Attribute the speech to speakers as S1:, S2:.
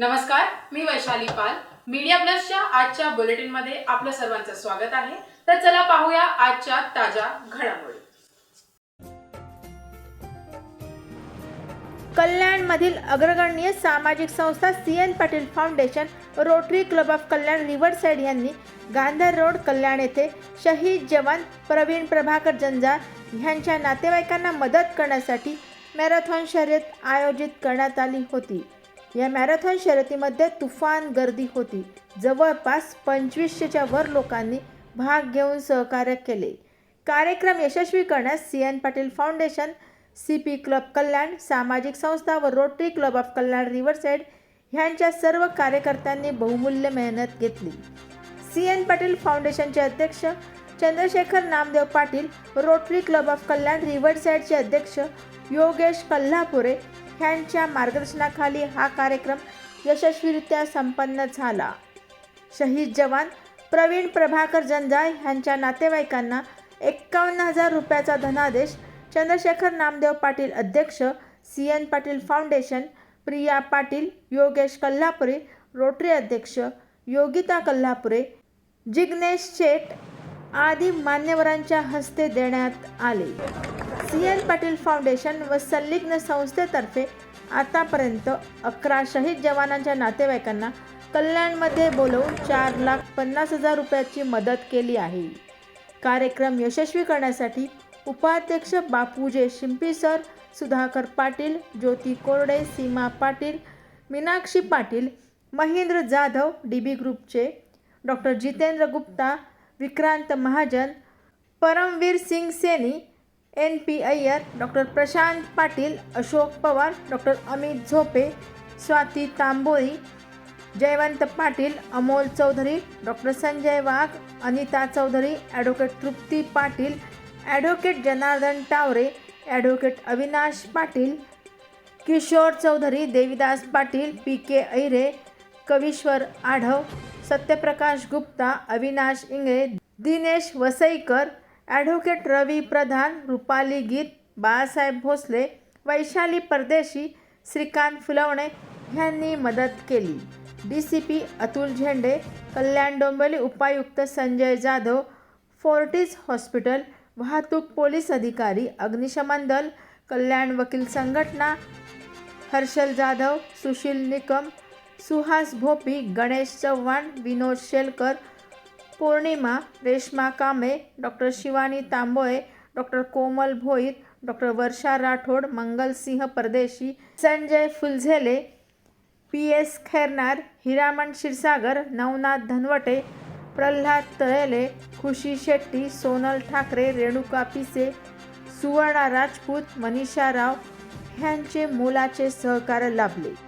S1: नमस्कार मी वैशाली पाल. मीडिया प्लसच्या आजच्या बुलेटिनमध्ये आपलं सर्वांचं स्वागत आहे. तर चला पाहूया आजच्या ताज्या घडामोडी.
S2: कल्याणमधील अग्रगण्य सामाजिक संस्था C N Patil foundation Rotary club of Kalyan riverside यांनी गांधर रोड कल्याण येथे शहीद जवान प्रवीण प्रभाकर जंजाळ ह्यांच्या नातेवाईकांना मदत करण्यासाठी मॅरेथॉन शर्यत आयोजित करण्यात आली होती. या मॅरेथॉन शर्यतीमध्ये तुफान गर्दी होती. जवळपास पंचवीसशेच्या वर लोकांनी भाग घेऊन सहकार्य केले. कार्यक्रम यशस्वी करण्यास C N Patil foundation C P club Kalyan सामाजिक संस्था व Rotary club of Kalyan riverside ह्यांच्या सर्व कार्यकर्त्यांनी बहुमूल्य मेहनत घेतली. सी एन पाटील फाउंडेशनचे अध्यक्ष Chandrashekhar Namdev Patil Rotary club of Kalyan रिव्हरसाईडचे अध्यक्ष योगेश कल्हापुरे ह्यांच्या मार्गदर्शनाखाली हा कार्यक्रम यशस्वीरित्या संपन्न झाला. शहीद जवान प्रवीण प्रभाकर जंजाळ ह्यांच्या नातेवाईकांना एक्कावन्न हजार रुपयाचा धनादेश चंद्रशेखर नामदेव पाटील अध्यक्ष C N Patil foundation Priya Patil Yogesh Kalhapure Rotary अध्यक्ष योगिता कल्हापुरे जिग्नेश शेट आदी मान्यवरांच्या हस्ते देण्यात आले. सी एन पाटील फाउंडेशन व संलग्न संस्थेतर्फे आतापर्यंत अकरा शहीद जवानांच्या नातेवाईकांना कल्याणमध्ये बोलवून चार लाख पन्नास हजार रुपयाची मदत केली आहे. कार्यक्रम यशस्वी करण्यासाठी उपाध्यक्ष Bapuje Shimpi sir Sudhakar Patil Jyoti Korde Seema Patil Meenakshi Patil Mahendra Jadhav D B ग्रुपचे doctor Jitendra Gupta Vikrant Mahajan Paramvir Singh Saini N P Iyer doctor Prashant Patil Ashok Pawar doctor Amit Zope Swati Tamboli Jaywant Patil Amol Chaudhari doctor Sanjay Wagh Anita Chaudhari advocate Trupti Patil advocate Janardan Taware advocate Avinash Patil Kishor Chaudhari Devidas Patil P K Aire Kavishwar Adhav Satyaprakash Gupta Avinash Ingle Dinesh Vasaikar advocate Ravi Pradhan Rupali Geet Balasaheb Bhosale Vaishali परदेशी श्रीकांत फुलवणे ह्यांनी मदत केली. D C P Atul झेंडे कल्याण डोंबिवली उपायुक्त Sanjay Jadhav Fortis hospital वाहतूक police अधिकारी अग्निशमन दल कल्याण वकील संघटना Harshal Jadhav Sushil Nikam Suhas Bhopi Ganesh Chavan Vinod Shelkar Pournima Reshma Kamble doctor Shivani Tambole doctor Komal Bhoir doctor Varsha Rathod Mangalsingh Pardeshi Sanjay Phulzele P S Khairnar Hiraman Kshirsagar Navnath Dhanwate Pralhad Talele Khushi Shetty Sonal Thackeray Renuka Pise Suvarna Rajput Manisha राव ह्यांचे मोलाचे सहकार्य लाभले.